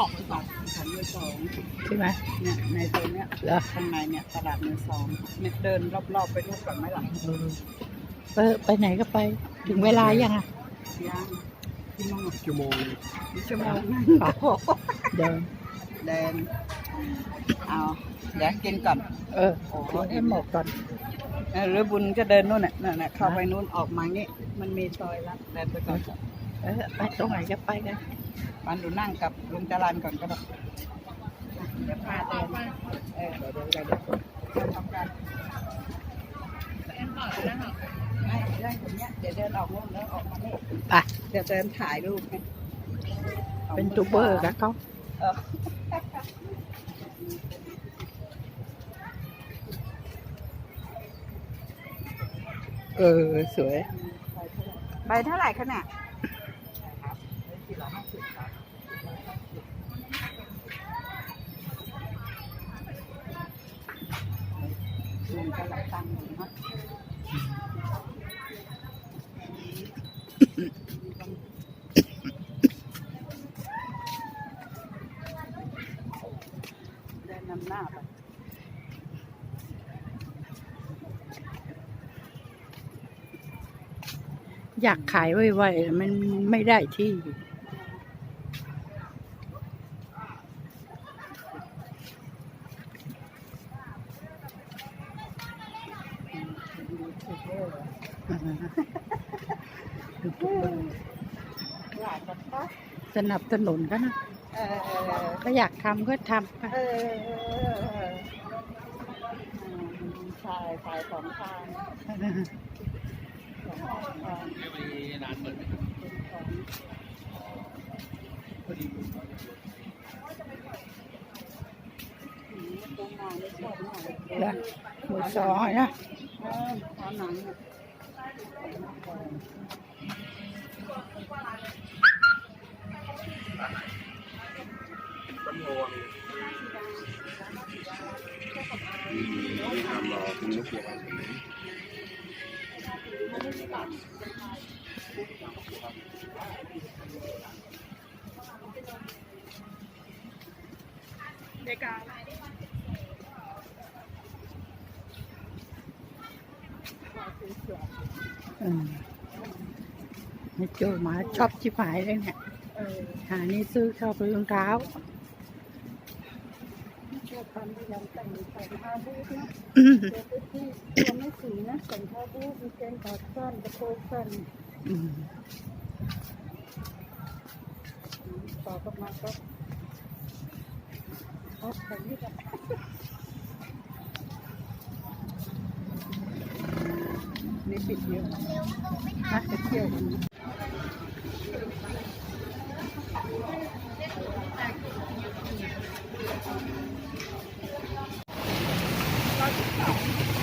ของมือสองของมือสองใช่ไหมเนี่ยในโซนเนี้ยเหรอข้างในเนี่ยตลาดมือสองเนี่ยเดินรอบๆไปรูปก่อนไหมล่ะเออเออไปไหนก็ไป ถึงเวลายังอะย่างที่มองชั่วโมงชั่วโมงป่ะเดินเดินเอาเดี๋ยวกินก่อน เออกินให้หมดก่อนเออหรือบุญก็เดินนู่นน่ะนั่นน่ะเข้าไปนู่นออกมางี้ มันมีซอยลัดเดินไปก่อนเออไปตรงไหนก็ไปกัน ปันดูนั่งกับลุงจรันก่อนก็ได้เดี๋ยวพาเดินเออเดี๋ยวเดี๋ยวเดี๋ยวเดี๋ยวทำกันไม่เรื่องแบบเนี้ยเดี๋ยวเดินออกนู่นแล้วออกมานี่ไปเดี๋ยวเดินถ่ายรูปไงเป็นตูเบอร์กับเขาเออเออสวย ใบเท่าไหร่ คะเนี่ยมันก็หลายตังค์อยู่นะเดินนำหน้าไปอยากขายไวๆมันไม่ได้ที่ หลานกันปะ สนับสนุนก็นะเออก็อยากทำก็ทำไปเออชายสายสองทางสองทางมีร้านเปิดไหมครับตรงมาไม่ชอบมากเลยแล้วมือสองอะนะเออตอนหนังเนี่ยต้นโพน้ำรอคุณลูกเกียร์เออไม่เจอหมาชอบชิบหายเลยเนี่ยเออหานี่ซื้อชอบรองเท้าชอบทำพยายามแต่งใส่ผ้าบูทนะอืมเดี๋ยวไปที่ตัวไม่สีนะแต่งผ้าบูทมีเกงขาสั้นกระโปรงสั้นอืมต่อกับมาก็เอาแต่งนี่กันนี่ ปิดเยอะนะไปเที่ยวกันเ